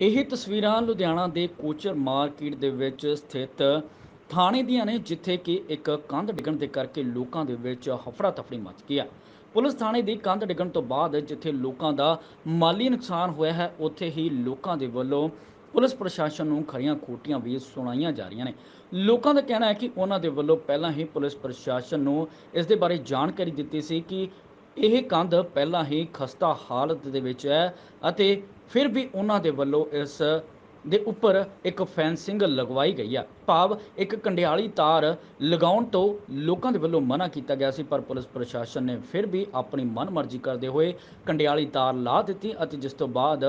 ਇਹ ਤਸਵੀਰਾਂ ਲੁਧਿਆਣਾ ਦੇ ਕੋਚਰ ਮਾਰਕੀਟ ਦੇ ਵਿੱਚ ਸਥਿਤ ਥਾਣੇ ਦੀਆਂ ਨੇ, ਜਿੱਥੇ ਕਿ ਇੱਕ ਕੰਧ ਡਿੱਗਣ ਦੇ ਕਰਕੇ ਲੋਕਾਂ ਦੇ ਵਿੱਚ ਹਫੜਾ ਤਫੜੀ ਮਚ ਗਈ ਹੈ ਪੁਲਿਸ ਥਾਣੇ ਦੀ ਕੰਧ ਡਿੱਗਣ ਤੋਂ ਬਾਅਦ ਜਿੱਥੇ ਲੋਕਾਂ ਦਾ ਮਾਲੀ ਨੁਕਸਾਨ ਹੋਇਆ ਹੈ, ਉੱਥੇ ਹੀ ਲੋਕਾਂ ਦੇ ਵੱਲੋਂ ਪੁਲਿਸ ਪ੍ਰਸ਼ਾਸਨ ਨੂੰ ਖਰੀਆਂ ਖੋਟੀਆਂ ਵੀ ਸੁਣਾਈਆਂ ਜਾ ਰਹੀਆਂ ਨੇ। ਲੋਕਾਂ ਦਾ ਕਹਿਣਾ ਹੈ ਕਿ ਉਹਨਾਂ ਦੇ ਵੱਲੋਂ ਪਹਿਲਾਂ ਹੀ ਪੁਲਿਸ ਪ੍ਰਸ਼ਾਸਨ ਨੂੰ ਇਸ ਦੇ ਬਾਰੇ ਜਾਣਕਾਰੀ ਦਿੱਤੀ ਸੀ ਕਿ ਇਹ ਕੰਧ ਪਹਿਲਾਂ ਹੀ ਖਸਤਾ ਹਾਲਤ ਦੇ ਵਿੱਚ ਹੈ ਅਤੇ ਫਿਰ ਵੀ ਉਹਨਾਂ ਦੇ ਵੱਲੋਂ ਇਸ ਦੇ ਉੱਪਰ ਇੱਕ ਫੈਂਸਿੰਗ ਲਗਵਾਈ ਗਈ ਆ। ਭਾਵ ਇੱਕ ਕੰਡਿਆਲੀ ਤਾਰ ਲਗਾਉਣ ਤੋਂ ਲੋਕਾਂ ਦੇ ਵੱਲੋਂ ਮਨਾ ਕੀਤਾ ਗਿਆ ਸੀ, ਪਰ ਪੁਲਿਸ ਪ੍ਰਸ਼ਾਸਨ ਨੇ ਫਿਰ ਵੀ ਆਪਣੀ ਮਨਮਰਜ਼ੀ ਕਰਦੇ ਹੋਏ ਕੰਡਿਆਲੀ ਤਾਰ ਲਾ ਦਿੱਤੀ ਅਤੇ ਜਿਸ ਤੋਂ ਬਾਅਦ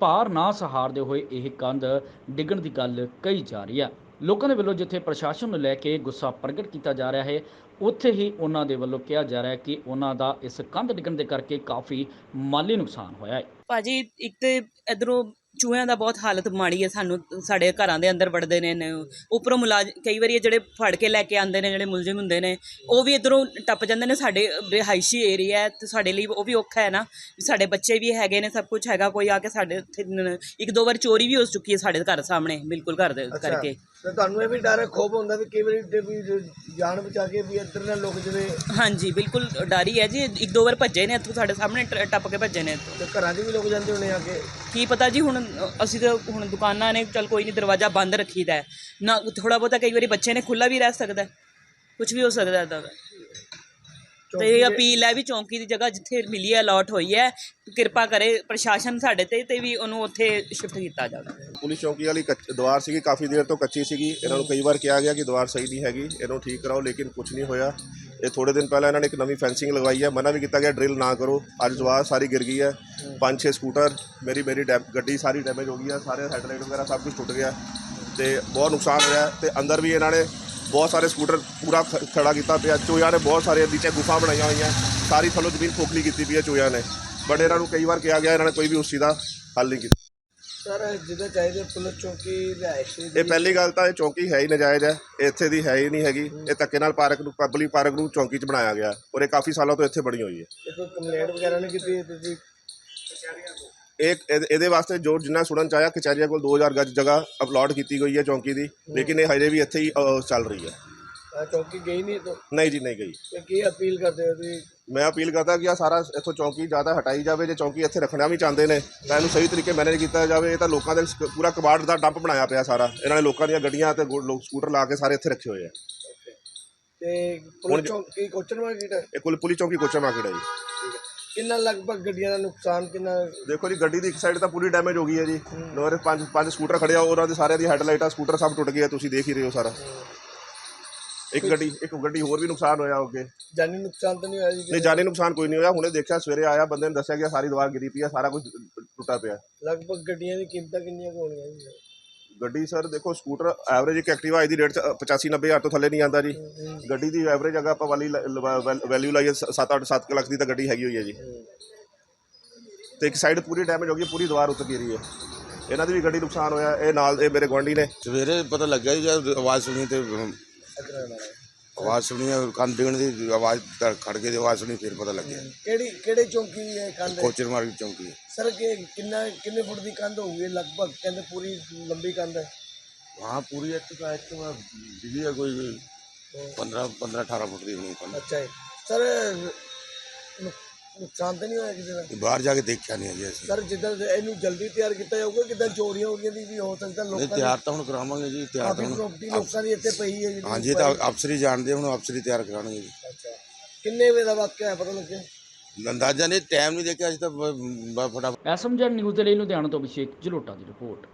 ਭਾਰ ਨਾ ਸਹਾਰਦੇ ਹੋਏ ਇਹ ਕੰਧ ਡਿੱਗਣ ਦੀ ਗੱਲ ਕਹੀ ਜਾ ਰਹੀ ਆ। ਲੋਕਾਂ ਦੇ ਵੱਲੋਂ ਜਿੱਥੇ ਪ੍ਰਸ਼ਾਸਨ ਨੂੰ ਲੈ ਕੇ ਗੁੱਸਾ ਪ੍ਰਗਟ ਕੀਤਾ ਜਾ ਰਿਹਾ ਹੈ ਉੱਥੇ ਹੀ ਉਹਨਾਂ ਦੇ ਵੱਲੋਂ ਕਿਹਾ ਜਾ ਰਿਹਾ ਹੈ ਕਿ ਉਹਨਾਂ ਦਾ ਇਸ ਕੰਧ ਡਿੱਗਣ ਦੇ ਕਰਕੇ ਕਾਫੀ ਮਾਲੀ ਨੁਕਸਾਨ ਹੋਇਆ ਹੈ। ਭਾਜੀ ਇੱਕ ਤੇ ਇਧਰੋਂ ਚੂਹਿਆਂ ਦਾ ਬਹੁਤ ਹਾਲਤ ਮਾੜੀ ਹੈ ਸਾਨੂੰ ਸਾਡੇ ਘਰਾਂ ਦੇ ਅੰਦਰ ਵੜਦੇ ਨੇ ਨੇ ਉੱਪਰੋਂ ਮੁਲਾਜ਼ ਕਈ ਵਾਰੀ ਜਿਹੜੇ ਫੜ ਕੇ ਲੈ ਕੇ ਆਉਂਦੇ ਨੇ ਜਿਹੜੇ ਮੁਲਜ਼ਮ ਹੁੰਦੇ ਨੇ ਉਹ ਵੀ ਇਧਰੋਂ ਟੱਪ ਜਾਂਦੇ ਨੇ ਸਾਡੇ ਰਿਹਾਇਸ਼ੀ ਏਰੀਆ ਹੈ ਤੇ ਸਾਡੇ ਲਈ ਉਹ ਵੀ ਔਖਾ ਹੈ ਨਾ। ਸਾਡੇ ਬੱਚੇ ਵੀ ਹੈਗੇ ਨੇ ਸਭ ਕੁਝ ਹੈਗਾ ਕੋਈ ਆ ਕੇ ਸਾਡੇ ਇੱਕ ਦੋ ਵਾਰ ਚੋਰੀ ਵੀ ਹੋ ਚੁੱਕੀ ਹੈ ਸਾਡੇ ਘਰ ਸਾਹਮਣੇ ਬਿਲਕੁਲ ਘਰ ਦੇ। ਕਰਕੇ। ਤੇ ਤੁਹਾਨੂੰ ਇਹ ਵੀ ਡਰ ਹੈ ਖੋਫ ਹੁੰਦਾ ਵੀ ਕਈ ਵਾਰੀ ਵੀ ਜਾਨ ਬਚਾ ਕੇ ਵੀ ਇੱਧਰ ਨਾ ਲੋਕ ਜਿਵੇਂ। ਹਾਂਜੀ ਬਿਲਕੁਲ ਡਰ ਹੀ ਜੀ। ਇੱਕ ਦੋ ਵਾਰ ਭੱਜੇ ਨੇ ਇੱਥੋਂ ਸਾਡੇ ਸਾਹਮਣੇ ਟ- ਟੱਪ ਕੇ ਭੱਜੇ ਨੇ ਇੱਥੋਂ। ਤੇ ਘਰਾਂ 'ਚ ਵੀ ਲੋਕ ਜਾਂਦੇ ਹੋਣੇ ਆ ਕੇ? ਕੀ ਪਤਾ ਜੀ ਹੁਣ ਅ, ਅਸੀਂ ਤਾਂ ਹੁਣ ਦੁਕਾਨਾਂ ਨੇ ਚਲ ਕੋਈ ਨਹੀਂ ਦਰਵਾਜ਼ਾ ਬੰਦ ਰੱਖੀਦਾ ਹੈ। ਨਾ ਥੋੜਾ ਬਹੁਤਾ ਕਈ ਵਾਰੀ ਬੱਚੇ ਨੇ ਖੁੱਲਾ ਵੀ ਰਹਿ ਸਕਦਾ ਕੁਝ ਵੀ ਹੋ ਸਕਦਾ ਹੈ ਤਾਂ ਤੇ ਇਹ ਅਪੀਲ ਹੈ ਵੀ ਚੌਂਕੀ ਦੀ ਜਗ੍ਹਾ ਜਿੱਥੇ ਮਿਲੀ ਹੈ ਅਲਾਟ ਹੋਈ ਹੈ ਕਿਰਪਾ ਕਰੇ ਪ੍ਰਸ਼ਾਸਨ ਸਾਡੇ ਤੇ ਤੇ ਵੀ ਉਹਨੂੰ ਉੱਥੇ ਸ਼ਿਫਟ ਕੀਤਾ ਜਾਵੇ। ਪੁਲਿਸ ਚੌਕੀ ਵਾਲੀ ਕੱਚ- ਦੀਵਾਰ ਸੀਗੀ ਕਾਫੀ ਦੇਰ ਤੋਂ ਕੱਚੀ ਸੀਗੀ। ਇਹਨਾਂ ਨੂੰ ਕਈ ਵਾਰ ਕਿਹਾ ਗਿਆ ਕਿ ਦੀਵਾਰ ਸਹੀ ਨਹੀਂ ਹੈਗੀ ਇਹਨੂੰ ਠੀਕ ਕਰਾਓ ਲੇਕਿਨ ਕੁਝ ਨਹੀਂ ਹੋਇਆ। ਇਹ ਥੋੜੇ ਦਿਨ ਪਹਿਲਾਂ ਇਹਨਾਂ ਨੇ ਇੱਕ ਨਵੀਂ ਫੈਂਸਿੰਗ ਲਗਵਾਈ ਹੈ ਮਨਾ ਵੀ ਕੀਤਾ ਗਿਆ ਡਰਿਲ ਨਾ ਕਰੋ। ਅੱਜ ਦੀਵਾਰ ਸਾਰੀ ਗਿਰ ਗਈ ਹੈ। ਪੰਜ ਛੇ ਸਕੂਟਰ ਮੇਰੀ ਮੇਰੀ ਡੈਮ ਗੱਡੀ ਸਾਰੀ ਡੈਮੇਜ ਹੋ ਗਈ ਹੈ ਸਾਰੇ ਹੈਡਲਾਈਟ ਵਗੈਰਾ ਸਭ ਕੁਝ ਟੁੱਟ ਗਿਆ। ਤੇ ਬਹੁਤ ਨੁਕਸਾਨ ਹੋਇਆ ਤੇ ਅੰਦਰ ਵੀ ਇਹਨਾਂ ਨੇ ਬਹੁਤ ਸਾਰੇ ਸਕੂਟਰ ਪੂਰਾ ਖੜਾ ਕੀਤਾ ਪਿਆ। ਚੋਇਆ ਨੇ ਬਹੁਤ ਸਾਰੇ ਨੀਚੇ ਗੁਫਾ ਬਣਾਈਆਂ ਹੋਈਆਂ। ਸਾਰੀ ਥੱਲੋਂ ਜ਼ਮੀਨ ਖੋਖਲੀ ਕੀਤੀ ਪਈ ਹੈ ਚੋਇਆ ਨੇ। ਬਟ ਇਹਨਾਂ ਨੂੰ ਕਈ ਵਾਰ ਕਿਹਾ ਗਿਆ ਇਹਨਾਂ ਨੇ ਕੋਈ ਵੀ ਉਸ ਚੀਜ਼ ਦਾ ਹੱਲ ਨਹੀਂ ਕੀਤਾ। ਸਰ ਜਿੱਦਾਂ ਚਾਹੀਦੇ ਪੁਲਿਸ ਚੌਕੀ ਰਿਹਾਇਸ਼ ਇਹ ਪਹਿਲੀ ਗੱਲ ਤਾਂ ਇਹ ਚੌਂਕੀ ਹੈ ਹੀ ਨਜਾਇਜ਼ ਹੈ। ਇੱਥੇ ਦੀ ਹੈ ਹੀ ਨਹੀਂ ਹੈਗੀ। ਇਹ ਧੱਕੇ ਨਾਲ ਪਾਰਕ ਨੂੰ ਪਬਲਿਕ ਪਾਰਕ ਨੂੰ ਚੌਂਕੀ 'ਚ ਬਣਾਇਆ ਗਿਆ। ਔਰ ਇਹ ਕਾਫੀ ਸਾਲਾਂ ਤੋਂ ਇੱਥੇ ਬਣੀ ਹੋਈ ਹੈ। ਕੋਈ ਕੰਪਲੇਂਟ ਵਗੈਰਾ ਨਹੀਂ ਕੀਤੀ ਤੁਸੀਂ? ਇਹ ਇਹਦੇ- ਇਹਦੇ ਵਾਸਤੇ ਜੋ ਜਿੰਨਾ ਸੁਣਨ ਚ ਆਇਆ ਕਚਹਿਰੀਆਂ ਕੋਲ 2000 ਗੱਜ ਜਗ੍ਹਾ ਅਪਲੋਡ ਕੀਤੀ ਗਈ ਹੈ ਚੌਂਕੀ ਦੀ ਲੇਕਿਨ ਇਹ ਹਜੇ ਵੀ ਇੱਥੇ ਹੀ ਅ, ਚੱਲ ਰਹੀ ਹੈ। ਚੌਕੀ ਗਈ ਨਹੀਂ ਤਾਂ ਨਹੀਂ ਜੀ ਨਹੀਂ ਗਈ। ਤੇ ਕੀ ਅਪੀਲ ਕਰਦੇ ਹੋ ਤੁਸੀਂ? ਮੈਂ ਅਪੀਲ ਕਰਦਾ ਕਿ ਆ ਸਾਰਾ ਇੱਥੋਂ ਚੌਂਕੀ ਜ਼ਿਆਦਾ ਹਟਾਈ ਜਾਵੇ ਜੇ ਚੌਂਕੀ ਇੱਥੇ ਰੱਖਣਾ ਵੀ ਚਾਹੁੰਦੇ ਨੇ ਤਾਂ ਇਹਨੂੰ ਸਹੀ ਤਰੀਕੇ ਮੈਨੇਜ ਕੀਤਾ ਜਾਵੇ। ਇਹ ਤਾਂ ਲੋਕਾਂ ਦੇ ਪੂਰਾ ਕਬਾੜ ਦਾ ਡੰਪ ਬਣਾਇਆ ਪਿਆ ਸਾਰਾ। ਇਹਨਾਂ ਨੇ ਲੋਕਾਂ ਦੀਆਂ ਗੱਡੀਆਂ ਤੇ ਗੋ- ਲੋਕ ਸਕੂਟਰ ਲਾ ਕੇ ਸਾਰੇ ਇੱਥੇ ਰੱਖੇ ਹੋਏ ਆ। ਤੇ ਪੁਲਿਸ ਚੌਕੀ ਕੋਚਰ ਮਾਰਕੀਟ ਹੈ? ਇਹ ਕੁਲ ਪੁਲਿਸ ਚੌਂਕੀ ਕੋਚਾ ਮਾਰਕੀਟ ਹੈ ਜੀ। ਕਿੰਨਾ ਲਗਭਗ ਗੱਡੀਆਂ ਦਾ ਨੁਕਸਾਨ ਕਿੰਨਾ? ਦੇਖੋ ਜੀ ਗੱਡੀ ਦੀ ਇੱਕ ਸਾਈਡ ਤਾਂ ਪੂਰੀ ਡੈਮੇਜ ਹੋ ਗਈ ਹੈ ਜੀ। ਨੋਰੇ ਪੰਜ ਪੰਜ ਸਕੂਟਰ ਖੜੇ ਆ ਉਹਨਾਂ ਦੇ ਸਾਰਿਆਂ ਦੀ ਹੈਡਲਾਈਟਾਂ ਸਕੂਟਰ ਸਭ ਟੁੱਟ ਗਏ ਆ ਤੁਸੀਂ ਦੇਖ ਹੀ ਰਹੇ ਹੋ ਸਾਰਾ। ਇੱਕ ਗੱਡੀ ਇੱਕ ਗੱਡੀ ਹੋਰ ਵੀ ਨੁਕਸਾਨ ਹੋਇਆ ਅੱਗੇ। ਜਾਨੀ ਨੁਕਸਾਨ ਤਾਂ ਨਹੀਂ ਹੋਇਆ ਜੀ? ਨਹੀਂ ਜਾਨੀ ਨੁਕਸਾਨ ਕੋਈ ਨਹੀਂ ਹੋਇਆ। ਹੁਣੇ ਦੇਖਿਆ ਸਵੇਰੇ ਆਇਆ ਬੰਦੇ ਨੇ ਦੱਸਿਆ ਕਿ ਸਾਰੀ ਦੀਵਾਰ ਗਿਰੀ ਪਈ ਆ ਸਾਰਾ ਕੁਝ ਟੁੱਟਾ ਪਿਆ। ਲਗਭਗ ਗੱਡੀਆਂ ਦੀ ਕੀਮਤਾਂ ਕਿੰਨੀਆਂ ਕੁ ਹੋਣੀਆਂ ਜੀ? ਗੱਡੀ ਸਰ ਦੇਖੋ, ਸਕੂਟਰ ਐਵਰੇਜ ਇੱਕ ਐਕਟਿਵਾ ਦੀ ਰੇਟ 85 90 ਹਜ਼ਾਰ ਤੋਂ ਥੱਲੇ ਨਹੀਂ ਆਂਦਾ ਜੀ। ਗੱਡੀ ਦੀ ਐਵਰੇਜ ਅਗਰ ਆਪਾਂ ਵਾਲੀ ਵੈਲਿਊ ਲਾਈਏ 7 8 7 ਲੱਖ ਦੀ ਤਾਂ ਗੱਡੀ ਹੈਗੀ ਹੋਈ ਹੈ ਜੀ। ਤੇ ਇੱਕ ਸਾਈਡ ਪੂਰੀ ਡੈਮੇਜ ਹੋ ਗਈ, ਪੂਰੀ ਦੀਵਾਰ ਉੱਤੇ ਗਿਰੀ ਹੈ। ਇਹਨਾਂ ਦੀ ਵੀ ਗੱਡੀ ਨੁਕਸਾਨ ਹੋਇਆ, ਇਹ ਨਾਲ ਇਹ ਮੇਰੇ ਗੁਆਂਢੀ ਨੇ। ਸਵੇਰੇ ਪਤਾ ਲੱਗਿਆ ਜੀ, ਜਦ ਆਵਾਜ਼ ਸੁਣੀ ਤੇ ਆਵਾਜ਼ ਸੁਣੀ ਕੰਨ ਡਿੱਗਣ ਦੀ ਆਵਾਜ਼ ਤਾਂ ਖੜਕੇ ਦੀ ਆਵਾਜ਼ ਸੁਣੀ ਫਿਰ ਪਤਾ ਲੱਗਿਆ ਕਿਹੜੀ ਕਿਹੜੇ ਚੌਂਕੀ ਹੈ ਕੰਧ ਕੋਚਰ ਮਾਰਕੀਟ ਚੌਂਕੀ ਸਰ ਕਿ ਕਿੰਨਾ ਕਿੰਨੇ ਫੁੱਟ ਦੀ ਕੰਧ ਹੋਊਗੀ ਲਗਭਗ ਕਹਿੰਦੇ ਪੂਰੀ ਲੰਬੀ ਕੰਧ ਹੈ वहाँ पूरी एक तो एक तो डिगी है कोई पंद्रह पंद्रह अठारह फुट की नहीं पंद्रह ਅੱਛਾ ਹੈ ਸਰ ਨੁਕ- ਨੁਕਸਾਨ ਤਾਂ ਨਹੀਂ ਹੋਇਆ ਕਿਸੇ ਦਾ। ਤੇ ਬਾਹਰ ਜਾ ਕੇ ਦੇਖਿਆ ਨਹੀਂ ਅਜੇ ਅਸੀਂ। ਸਰ ਜਿੱਦਾਂ ਇਹਨੂੰ ਜਲਦੀ ਤਿਆਰ ਕੀਤਾ ਜਾਊਗਾ ਕਿਦਾਂ ਚੋਰੀਆਂ ਹੋਈਆਂ ਦੀ ਵੀ ਹੋ ਸਕਦਾ ਨਹੀਂ ਲੋਕਾਂ ਤਿਆਰ ਤਾਂ ਹੁਣ ਕਰਾਵਾਂਗੇ ਜੀ ਤਿਆਰ ਤਾਂ ਕਾਫੀ ਹੁਣ ਪ੍ਰੋਪਰਟੀ ਲੋਕਾਂ ਦੀ ਇੱਥੇ ਪਈ ਹੈ ਜਿਹੜੀ ਹਾਂਜੀ ਇਹ ਤਾਂ ਅਫਸਰੀ ਜਾਣਦੇ ਹੁਣ ਅਫਸਰੀ ਤਿਆਰ ਕਰਾਉਣਗੇ ਜੀ। ਅੱਛਾ। ਕਿੰਨੇ ਵੇ ਦਾ ਵਾਕਿਆ ਹੈ ਪਤਾ ਲੱਗਿਆ? ਅੰਦਾਜ਼ਾ ਨਹੀਂ ਟਾਈਮ ਨਹੀਂ ਦੇਖਿਆ ਅਸੀਂ ਤਾਂ ਬ- ਬ- ਫਟਾਫਟ ਐਸਐਮਜਨ ਨਿਊਜ਼ ਦੇ ਲਈ ਲੁਧਿਆਣਾ ਤੋਂ ਅਭਿਸ਼ੇਕ ਜਲੋਟਾ ਦੀ ਰਿਪੋਰਟ।